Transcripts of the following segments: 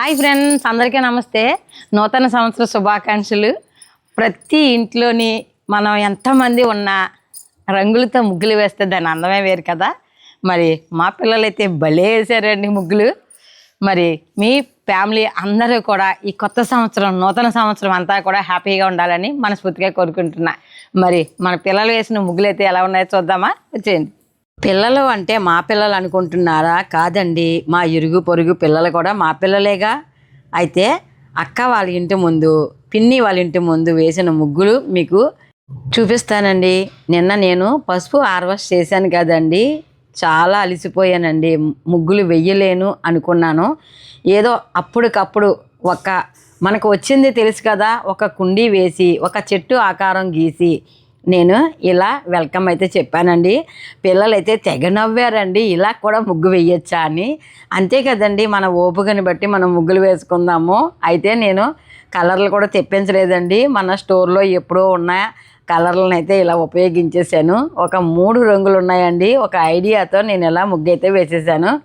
Hi friends అందరికీ నమస్తే. నూతన సంవత్సర శుభాకాంక్షలు. ప్రతి ఇంట్లోని మనం ఎంతమంది ఉన్నా రంగులతో ముగ్గులు వేస్తే దాని అందమే వేరు కదా. మరి మా పిల్లలైతే భలే వేసారండి ముగ్గులు. మరి మీ ఫ్యామిలీ అందరూ కూడా ఈ కొత్త సంవత్సరం నూతన సంవత్సరం అంతా కూడా హ్యాపీగా ఉండాలని మనస్ఫూర్తిగా కోరుకుంటున్నా. మరి మన పిల్లలు వేసిన ముగ్గులు అయితే ఎలా ఉన్నాయో చూద్దామా? వచ్చేయండి. పిల్లలు అంటే మా పిల్లలు అనుకుంటున్నారా? కాదండి. మా ఇరుగు పొరుగు పిల్లలు కూడా మా పిల్లలేగా. అయితే అక్క వాళ్ళ ఇంటి ముందు పిన్ని వాళ్ళ ఇంటి ముందు వేసిన ముగ్గులు మీకు చూపిస్తానండి. నిన్న నేను పసుపు హార్వెస్ట్ చేశాను కదండి. చాలా అలసిపోయానండి. ముగ్గులు వెయ్యలేను అనుకున్నాను. ఏదో అప్పటికప్పుడు ఒక మనకు వచ్చింది తెలుసు కదా ఒక కుండీ వేసి ఒక చెట్టు ఆకారం గీసి నేను ఇలా వెల్కమ్ అయితే చెప్పానండి. పిల్లలైతే తెగ నవ్వారండి. ఇలా కూడా ముగ్గు వేయొచ్చా అని. అంతే కదండి మన ఓపికని బట్టి మనం ముగ్గులు వేసుకుందాము. అయితే నేను కలర్లు కూడా తెప్పించలేదండి. మన స్టోర్లో ఎప్పుడో ఉన్న కలర్లను అయితే ఇలా ఉపయోగించేసాను ఒక మూడు రంగులు ఉన్నాయండి. ఒక ఐడియాతో నేను ఇలా ముగ్గు అయితే వేసేసాను.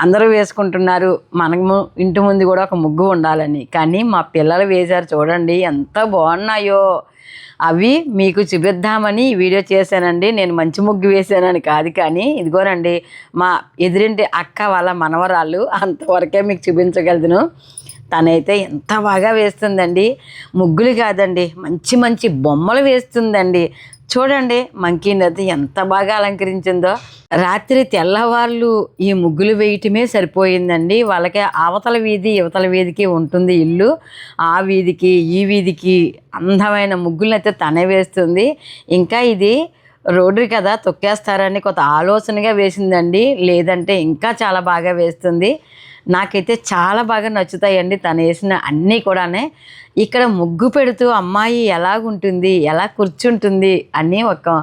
అందరూ వేసుకుంటున్నారు. మనము ఇంటి ముందు కూడా ఒక ముగ్గు ఉండాలని. కానీ మా పిల్లలు వేశారు చూడండి ఎంత బాగున్నాయో. అవి మీకు చూపిద్దామని ఈ వీడియో చేశానండి. నేను మంచి ముగ్గు వేసానని కాదు కానీ ఇదిగోనండి మా ఎదురింటి అక్క వాళ్ళ మనవరాళ్ళు అంతవరకే మీకు చూపించగలను. తనైతే ఎంత బాగా వేస్తుందండి. ముగ్గులు కాదండి మంచి మంచి బొమ్మలు వేస్తుందండి. చూడండి మంకీ నది ఎంత బాగా అలంకరించిందో. రాత్రి తెల్లవాళ్ళు ఈ ముగ్గులు వేయటమే సరిపోయిందండి. వాళ్ళకి అవతల వీధి యువతల వీధికి ఉంటుంది ఇల్లు. ఆ వీధికి ఈ వీధికి అందమైన ముగ్గులను అయితే తనే వేస్తుంది. ఇంకా ఇది రోడ్డు కదా తొక్కేస్తారని కొంత ఆలోచనగా వేసిందండి. లేదంటే ఇంకా చాలా బాగా వేస్తుంది. నాకైతే చాలా బాగా నచ్చుతాయండి. తను వేసిన అన్నీ కూడానే. ఇక్కడ ముగ్గు పెడుతూ అమ్మాయి ఎలాగుంటుంది? ఎలా కూర్చుంటుంది? అని ఒక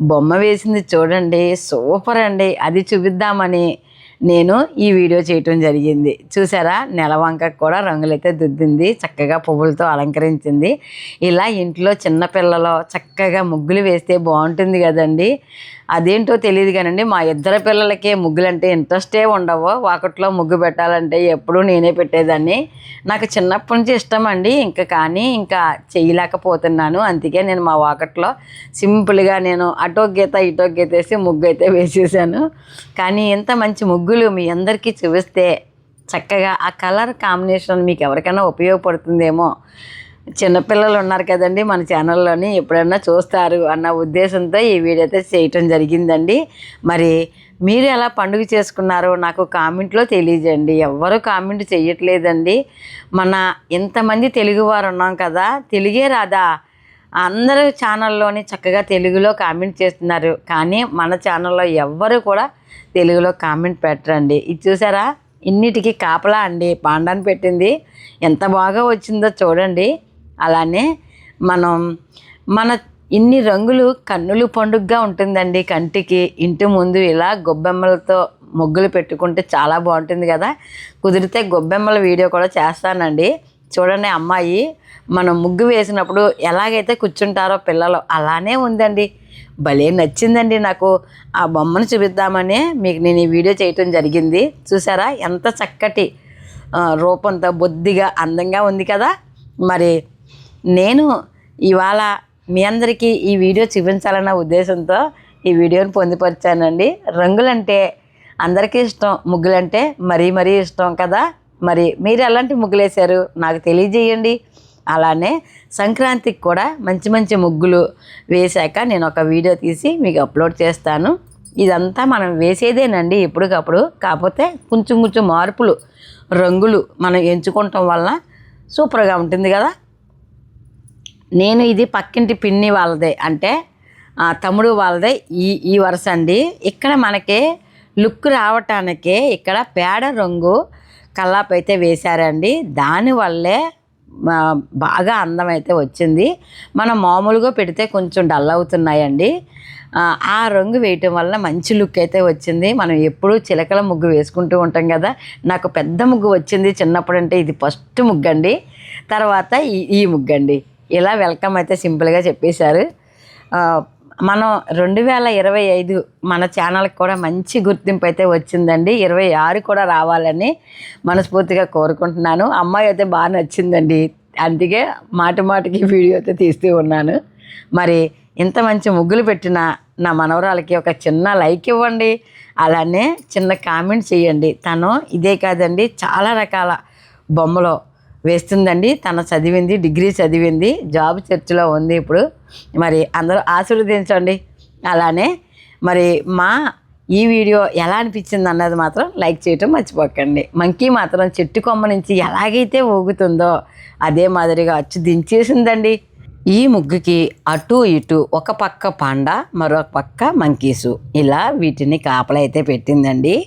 బొమ్మ వేసింది చూడండి. సూపర్ అండి. అది చూపిద్దామని నేను ఈ వీడియో చేయటం జరిగింది. చూసారా? నెలవంక కూడా రంగులైతే దిద్దింది. చక్కగా పువ్వులతో అలంకరించింది. ఇలా ఇంట్లో చిన్నపిల్లలు చక్కగా ముగ్గులు వేస్తే బాగుంటుంది కదండి. అదేంటో తెలియదు కానండి మా ఇద్దరు పిల్లలకి ముగ్గులంటే ఇంట్రెస్టే ఉండవు. వాకట్లో ముగ్గు పెట్టాలంటే ఎప్పుడూ నేనే పెట్టేదాన్ని. నాకు చిన్నప్పటి నుంచి ఇష్టం అండి ఇంకా కానీ ఇంకా చేయలేకపోతున్నాను. అందుకే నేను మా వాకట్లో సింపుల్గా నేను అటో గీత ఇటో గీత వేసి ముగ్గు అయితే వేసేసాను. కానీ ఇంత మంచి ముగ్గులు మీ అందరికీ చూపిస్తే చక్కగా ఆ కలర్ కాంబినేషన్ మీకు ఎవరికైనా ఉపయోగపడుతుందేమో చిన్నపిల్లలు ఉన్నారు కదండి మన ఛానల్లోని. ఎప్పుడైనా చూస్తారు అన్న ఉద్దేశంతో ఈ వీడియో అయితే చేయటం జరిగిందండి. మరి మీరు ఎలా పండుగ చేసుకున్నారో నాకు కామెంట్లో తెలియజేయండి. ఎవ్వరూ కామెంట్ చేయట్లేదండి మన ఇంతమంది తెలుగువారు ఉన్నాం కదా. తెలుగే రాదా అందరూ ఛానల్లోని చక్కగా తెలుగులో కామెంట్ చేస్తున్నారు. కానీ మన ఛానల్లో ఎవ్వరు కూడా తెలుగులో కామెంట్ పెట్టరండి. ఇది చూసారా? ఇన్నిటికీ కాపలా అండి. పాండాన్ని పెట్టింది. ఎంత బాగా వచ్చిందో చూడండి. అలానే మనం మన ఇన్ని రంగులు కన్నులు పండుగగా ఉంటుందండి కంటికి. ఇంటి ముందు ఇలా గొబ్బెమ్మలతో ముగ్గులు పెట్టుకుంటే చాలా బాగుంటుంది కదా. కుదిరితే గొబ్బెమ్మల వీడియో కూడా చేస్తానండి. చూడండి అమ్మాయి మనం ముగ్గు వేసినప్పుడు ఎలాగైతే కూర్చుంటారో పిల్లలు అలానే ఉందండి. భలే నచ్చిందండి నాకు. ఆ బొమ్మను చూపిద్దామని మీకు నేను ఈ వీడియో చేయటం జరిగింది. చూసారా? ఎంత చక్కటి రూపంతో బొద్దిగా అందంగా ఉంది కదా. మరి నేను ఇవాళ మీ అందరికీ ఈ వీడియో చూపించాలన్న ఉద్దేశంతో ఈ వీడియోని పొందుపరిచానండి. రంగులంటే అందరికీ ఇష్టం ముగ్గులంటే మరీ మరీ ఇష్టం కదా. మరి మీరు ఎలాంటి ముగ్గులు వేశారు నాకు తెలియజేయండి. అలానే సంక్రాంతికి కూడా మంచి మంచి ముగ్గులు వేశాక నేను ఒక వీడియో తీసి మీకు అప్లోడ్ చేస్తాను. ఇదంతా మనం వేసేదేనండి ఎప్పటికప్పుడు. కాకపోతే కొంచెం కొంచెం మార్పులు రంగులు మనం ఎంచుకోవటం వలన సూపర్గా ఉంటుంది కదా. నేను ఇది పక్కింటి పిన్ని వాళ్ళదే. అంటే తమ్ముడు వాళ్ళదే ఈ ఈ వరుస అండి. ఇక్కడ మనకి లుక్ రావటానికి ఇక్కడ పేడ రంగు కల్లాపు అయితే వేశారండి దానివల్లే బాగా అందం అయితే వచ్చింది. మనం మామూలుగా పెడితే కొంచెం డల్ అవుతున్నాయండి. ఆ, ఆ రంగు వేయటం వల్ల మంచి లుక్ అయితే వచ్చింది. మనం ఎప్పుడూ చిలకల ముగ్గు వేసుకుంటూ ఉంటాం కదా. నాకు పెద్ద ముగ్గు వచ్చింది చిన్నప్పుడు అంటే ఇది ఫస్ట్ ముగ్గు అండి తర్వాత ఈ ఈ ముగ్గు అండి ఇలా వెల్కమ్ అయితే సింపుల్గా చెప్పేశారు. మనం రెండు వేల ఇరవై ఐదు మన ఛానల్కి కూడా మంచి గుర్తింపు అయితే వచ్చిందండి. ఇరవై ఆరు కూడా రావాలని మనస్ఫూర్తిగా కోరుకుంటున్నాను. అమ్మాయి అయితే బాగా నచ్చిందండి. అందుకే మాటి మాటికి వీడియో అయితే తీస్తూ ఉన్నాను. మరి ఇంత మంచి ముగ్గులు పెట్టిన నా మనవరాలకి ఒక చిన్న లైక్ ఇవ్వండి. అలానే చిన్న కామెంట్ చేయండి. తను ఇదే కాదండి చాలా రకాల బొమ్మలు వేస్తుందండి. తన చదివింది డిగ్రీ చదివింది జాబ్ చర్చిలో ఉంది ఇప్పుడు. మరి అందరూ ఆశీర్వదించండి. అలానే మరి మా ఈ వీడియో ఎలా అనిపించింది అన్నది మాత్రం లైక్ చేయటం మర్చిపోకండి. మంకీ మాత్రం చెట్టు కొమ్మ నుంచి ఎలాగైతే ఊగుతుందో అదే మాదిరిగా అచ్చు దించేసిందండి. ఈ ముగ్గుకి అటు ఇటు ఒక పక్క పాండ మరొక పక్క మంకీసు. ఇలా వీటిని కాపలైతే పెట్టిందండి.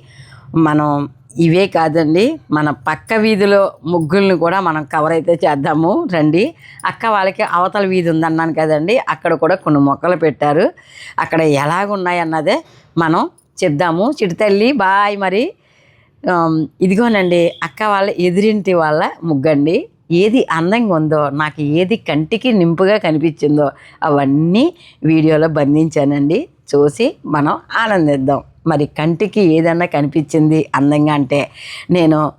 మనం ఇవే కాదండి. మన పక్క వీధిలో ముగ్గుల్ని కూడా మనం కవర్ అయితే చేద్దాము. రండి. అక్క వాళ్ళకి అవతల వీధి ఉందన్నాను కదండి. అక్కడ కూడా కొన్ని మొక్కలు పెట్టారు. అక్కడ ఎలాగున్నాయన్నదే మనం చెప్దాము. చిటితల్లి బాయ్ మరి. ఇదిగోనండి అక్క వాళ్ళ ఎదురింటి వాళ్ళ ముగ్గండి. ఏది అందంగా ఉందో నాకు ఏది కంటికి నింపుగా కనిపించిందో అవన్నీ వీడియోలో బంధించానండి. చూసి మనం ఆనందిద్దాం. మరి కంటికి ఏదన్నా కనిపించింది అందంగా అంటే నేను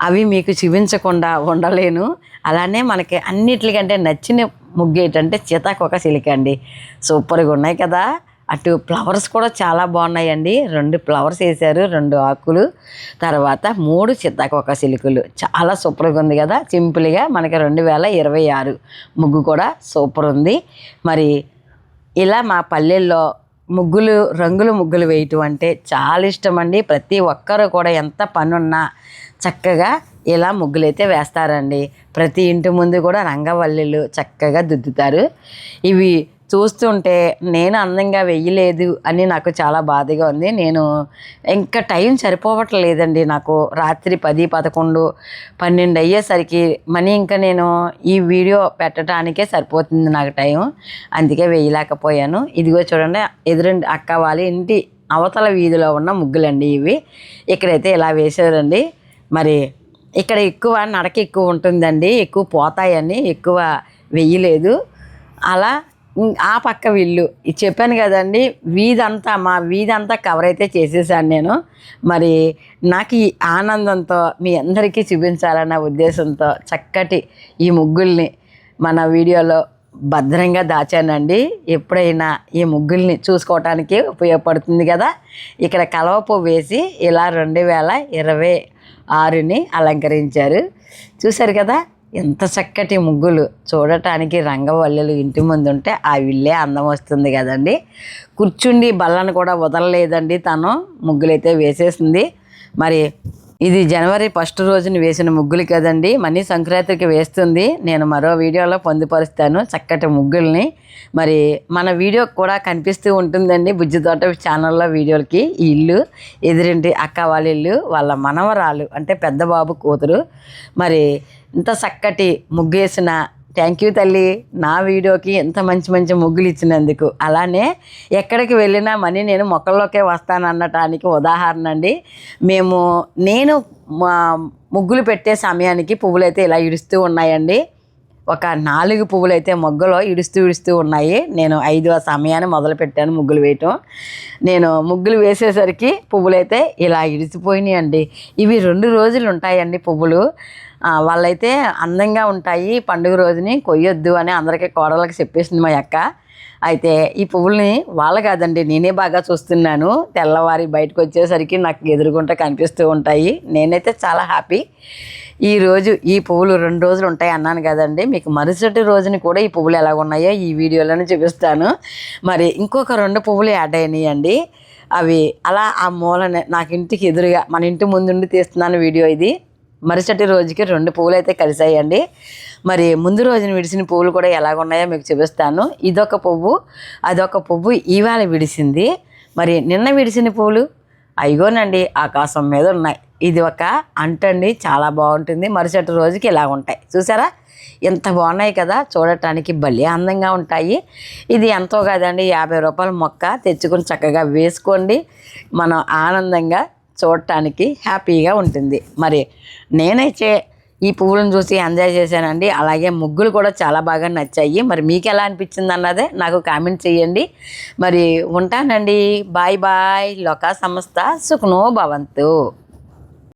అవి మీకు చూపించకుండా ఉండలేను. అలానే మనకి అన్నిటికంటే నచ్చిన ముగ్గు ఏంటంటే సీతాకొక సిలిక అండి. సూపర్గా ఉన్నాయి కదా. అటు ఫ్లవర్స్ కూడా చాలా బాగున్నాయండి. రెండు ఫ్లవర్స్ వేశారు రెండు ఆకులు. తర్వాత మూడు చిత్తాకొక సిలుకులు. చాలా సూపర్గా ఉంది కదా. సింపుల్గా మనకి రెండు వేల ఇరవై ఆరు ముగ్గు కూడా సూపర్ ఉంది. మరి ఇలా మా పల్లెల్లో ముగ్గులు రంగులు ముగ్గులు వేయటం అంటే చాలా ఇష్టం అండి ప్రతి ఒక్కరు కూడా ఎంత పనున్నా చక్కగా ఇలా ముగ్గులైతే వేస్తారండి. ప్రతి ఇంటి ముందు కూడా రంగవల్లిలు చక్కగా దిద్దుతారు. ఇవి చూస్తుంటే నేను అందంగా వెయ్యలేదు అని నాకు చాలా బాధగా ఉంది. నేను ఇంకా టైం సరిపోవట్లేదండి నాకు. రాత్రి పది పదకొండు పన్నెండు అయ్యేసరికి మనీ ఇంకా నేను ఈ వీడియో పెట్టడానికే సరిపోతుంది నాకు టైం. అందుకే వేయలేకపోయాను ఇదిగో చూడండి ఎదురండి అక్క వాళ్ళ ఇంటి అవతల వీధిలో ఉన్న ముగ్గులండి ఇవి. ఇక్కడైతే ఇలా వేసారండి మరి ఇక్కడ ఎక్కువ నడక ఎక్కువ ఉంటుందండి. ఎక్కువ పోతాయని ఎక్కువ వెయ్యలేదు. అలా ఆ పక్క వీళ్ళు. ఇది చెప్పాను కదండి వీధంతా మా వీధంతా కవర్ అయితే చేసేసాను నేను. మరి నాకు ఈ ఆనందంతో మీ అందరికీ చూపించాలన్న ఉద్దేశంతో చక్కటి ఈ ముగ్గుల్ని మన వీడియోలో భద్రంగా దాచానండి. ఎప్పుడైనా ఈ ముగ్గుల్ని చూసుకోవటానికి ఉపయోగపడుతుంది కదా. ఇక్కడ కలవపు వేసి ఇలా రెండు వేల ఇరవై ఆరుని అలంకరించారు. చూశారు కదా ఎంత చక్కటి ముగ్గులు. చూడటానికి రంగవల్లులు ఇంటి ముందు ఉంటే ఆ ఇల్లే అందం వస్తుంది కదండి. కూర్చుండి బల్లను కూడా వదలలేదండి తను. ముగ్గులైతే వేసేసింది. మరి ఇది జనవరి ఫస్ట్ రోజున వేసిన ముగ్గులు కదండి. మనీ సంక్రాంతికి వేస్తుంది. నేను మరో వీడియోలో పొందుపరుస్తాను చక్కటి ముగ్గుల్ని. మరి మన వీడియో కూడా కనిపిస్తూ ఉంటుందండి బుజ్జి తోట ఛానల్లో వీడియోలకి. ఈ ఇల్లు ఎదురింటి అక్క వాళ్ళ ఇల్లు వాళ్ళ మనవరాలు అంటే పెద్ద బాబు కూతురు. మరి ఇంత చక్కటి ముగ్గేసిన థ్యాంక్ యూ తల్లి నా వీడియోకి ఎంత మంచి మంచి ముగ్గులు ఇచ్చినందుకు. అలానే ఎక్కడికి వెళ్ళినా మనీ నేను మొక్కల్లోకే వస్తాను అనటానికి ఉదాహరణ అండి. మేము నేను మా ముగ్గులు పెట్టే సమయానికి పువ్వులు అయితే ఇలా ఇడుస్తూ ఉన్నాయండి. ఒక నాలుగు పువ్వులు అయితే మొగ్గలో ఇడుస్తూ ఇడుస్తూ ఉన్నాయి. నేను ఐదు ఆ సమయాన్ని మొదలుపెట్టాను ముగ్గులు వేయటం. నేను ముగ్గులు వేసేసరికి పువ్వులు అయితే ఇలా ఇడిసిపోయినాయి అండి ఇవి రెండు రోజులు ఉంటాయండి పువ్వులు. వాళ్ళైతే అందంగా ఉంటాయి. పండుగ రోజుని కొయ్యొద్దు అని అందరికీ కోడలకు చెప్పేసింది మా అక్క. అయితే ఈ పువ్వుల్ని వాళ్ళ కాదండి నేనే బాగా చూస్తున్నాను. తెల్లవారి బయటకు వచ్చేసరికి నాకు ఎదురుగుంట కనిపిస్తూ ఉంటాయి. నేనైతే చాలా హ్యాపీ. ఈ రోజు ఈ పువ్వులు రెండు రోజులు ఉంటాయి అన్నాను కదండి. మీకు మరుసటి రోజున కూడా ఈ పువ్వులు ఎలా ఉన్నాయో ఈ వీడియోలోనే చూపిస్తాను. మరి ఇంకొక రెండు పువ్వులు యాడ్ అయినాయండి. అవి అలా ఆ మూలనే నాకు ఇంటికి ఎదురుగా మన ఇంటి ముందుండి తీస్తున్నాను వీడియో ఇది. మరుసటి రోజుకి రెండు పువ్వులు అయితే కలిసాయండి. మరి ముందు రోజున విడిసిన పువ్వులు కూడా ఎలాగున్నాయో మీకు చూపిస్తాను. ఇదొక పువ్వు అదొక పువ్వు ఇవాళ విడిసింది. మరి నిన్న విడిసిన పువ్వులు? అయిగోనండి ఆకాశం మీద ఉన్నాయి. ఇది ఒక అంటండి చాలా బాగుంటుంది. మరుసటి రోజుకి ఇలా ఉంటాయి. చూసారా? ఎంత బాగున్నాయి కదా? చూడటానికి భలే అందంగా ఉంటాయి. ఇది ఎంతో కాదండి యాభై రూపాయల మొక్క. తెచ్చుకొని చక్కగా వేసుకోండి. మనం ఆనందంగా చూడటానికి హ్యాపీగా ఉంటుంది. మరి నేనైతే ఈ పువ్వులను చూసి ఎంజాయ్ చేశానండి. అలాగే ముగ్గులు కూడా చాలా బాగా నచ్చాయి. మరి మీకు ఎలా అనిపించింది అన్నదే నాకు కామెంట్ చేయండి. మరి ఉంటానండి. Bye bye. లోకా సంస్థ సుఖనో భవంతు.